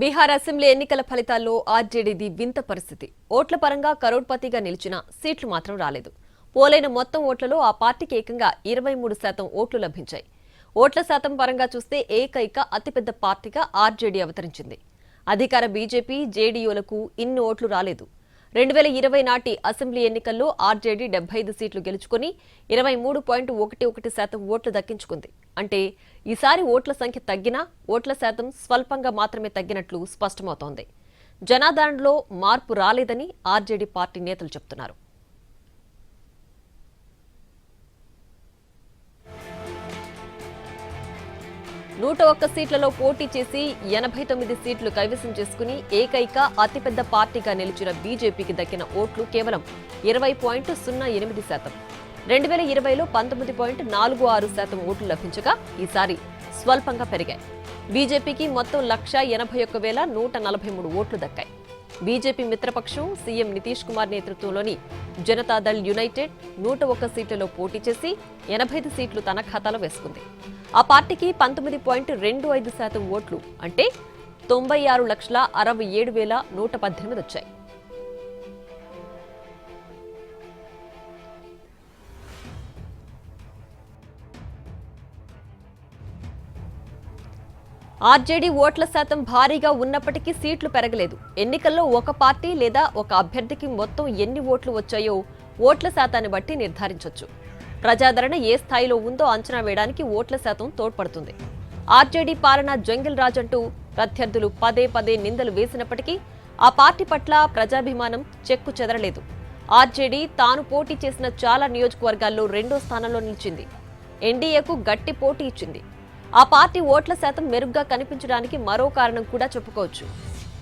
Bihar assembly ఎన్నికల ఫలితాల్లో ఆర్జేడీది వింత పరిస్థితి. ఓట్ల పరంగా కరోడ్పతిగా నిలిచిన సీట్లు మాత్రం రాలేదు. పోలైన మొత్తం ఓట్లలో ఆ పార్టీకి ఏకంగా ఇరవై మూడు శాతం ఓట్లు లభించాయి. ఓట్ల శాతం పరంగా చూస్తే ఏకైక అతిపెద్ద పార్టీగా ఆర్జేడీ అవతరించింది. అధికార బీజేపీ జేడీయూలకు ఇన్ని ఓట్లు రాలేదు. రెండు వేల ఇరవై నాటి అసెంబ్లీ ఎన్నికల్లో ఆర్జేడీ డెబ్బై ఐదు సీట్లు గెలుచుకుని ఇరవై మూడు పాయింట్ ఒకటి ఒకటి శాతం ఓట్లు దక్కించుకుంది. అంటే ఈసారి ఓట్ల సంఖ్య తగ్గినా ఓట్ల శాతం స్వల్పంగా మాత్రమే తగ్గినట్లు స్పష్టమవుతోంది. జనాదరణలో మార్పు రాలేదని ఆర్జేడీ పార్టీ నేతలు చెబుతున్నారు నూట ఒక్క సీట్లలో పోటీ చేసి ఎనభై తొమ్మిది సీట్లు కైవసం చేసుకుని ఏకైక అతిపెద్ద పార్టీగా నిలిచిన బీజేపీకి దక్కిన ఓట్లు కేవలం ఇరవై పాయింట్ సున్నా ఎనిమిది శాతం. రెండు వేల ఇరవైలో పంతొమ్మిది పాయింట్ నాలుగు ఆరు శాతం ఓట్లు లభించగా ఈసారి స్వల్పంగా పెరిగాయి. బీజేపీకి మొత్తం లక్ష ఎనభై ఒక్క వేల నూట నలభై మూడు ఓట్లు దక్కాయి. బీజేపీ మిత్రపక్షం సీఎం నితీష్ కుమార్ నేతృత్వంలోని జనతాదళ్ యునైటెడ్ నూట ఒక్క సీట్లలో పోటీ చేసి ఎనభై ఐదు సీట్లు తన ఖాతాలో వేసుకుంది. ఆ పార్టీకి పంతొమ్మిది పాయింట్ రెండు ఐదు శాతం ఓట్లు అంటే తొంభై ఆరు లక్షల అరవై ఏడు వేల నూట పద్దెనిమిది వచ్చాయి. ఆర్జేడీ ఓట్ల శాతం భారీగా ఉన్నప్పటికీ సీట్లు పెరగలేదు. ఎన్నికల్లో ఒక పార్టీ లేదా ఒక అభ్యర్థికి మొత్తం ఎన్ని ఓట్లు వచ్చాయో ఓట్ల శాతాన్ని బట్టి నిర్ధారించవచ్చు ప్రజాదరణ ఏ స్థాయిలో ఉందో అంచనా వేయడానికి ఓట్ల శాతం తోడ్పడుతుంది. ఆర్జేడీ పాలన జంగిల్ రాజ్ అంటూ ప్రత్యర్థులు పదే పదే నిందలు వేసినప్పటికీ ఆ పార్టీ పట్ల ప్రజాభిమానం చెక్కు చెదరలేదు. ఆర్జేడీ తాను పోటీ చేసిన చాలా నియోజకవర్గాల్లో రెండో స్థానంలో నిలిచింది. ఎన్డీఏకు గట్టి పోటీ ఇచ్చింది. ఆ పార్టీ ఓట్ల శాతం మెరుగ్గా కనిపించడానికి మరో కారణం కూడా చెప్పుకోవచ్చు.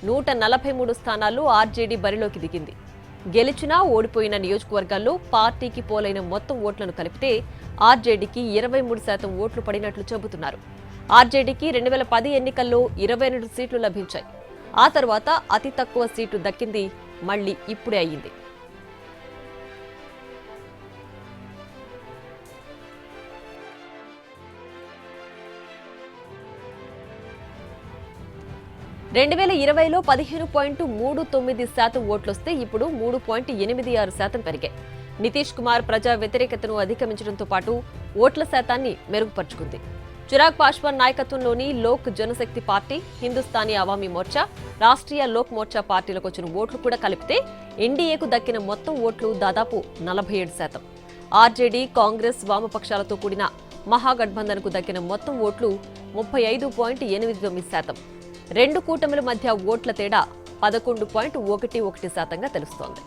నూట నలభై మూడు స్థానాల్లో ఆర్జేడీ బరిలోకి దిగింది. గెలిచినా ఓడిపోయిన నియోజకవర్గాల్లో పార్టీకి పోలైన మొత్తం ఓట్లను కలిపితే ఆర్జేడీకి ఇరవై మూడు శాతం ఓట్లు పడినట్లు చెబుతున్నారు. ఆర్జేడీకి రెండు వేల పది ఎన్నికల్లో ఇరవై రెండు సీట్లు లభించాయి. ఆ తర్వాత అతి తక్కువ సీటు దక్కింది మళ్ళీ ఇప్పుడే అయ్యింది. రెండు వేల ఇరవైలో పదిహేను పాయింట్ మూడు తొమ్మిది శాతం ఓట్లొస్తే ఇప్పుడు మూడు పాయింట్ ఎనిమిది ఆరు శాతం పెరిగాయి నితీష్ కుమార్ ప్రజా వ్యతిరేకతను అధిగమించడంతో పాటు ఓట్ల శాతాన్ని మెరుగుపరుచుకుంది. చిరాగ్ పాశ్వాన్ నాయకత్వంలోని లోక్ జనశక్తి పార్టీ హిందుస్థానీ అవామీ మోర్చా రాష్ట్రీయ లోక్ మోర్చా పార్టీలకు వచ్చిన ఓట్లు కూడా కలిపితే ఎన్డీఏకు దక్కిన మొత్తం ఓట్లు దాదాపు నలభై ఏడు శాతం. ఆర్జేడీ కాంగ్రెస్ వామపక్షాలతో కూడిన మహాగఠబంధన్కు దక్కిన మొత్తం ఓట్లు ముప్పై ఐదు పాయింట్ ఎనిమిది తొమ్మిది శాతం. రెండు కూటమిల మధ్య ఓట్ల తేడా పదకొండు పాయింట్ ఒకటి ఒకటి శాతంగా తెలుస్తోంది.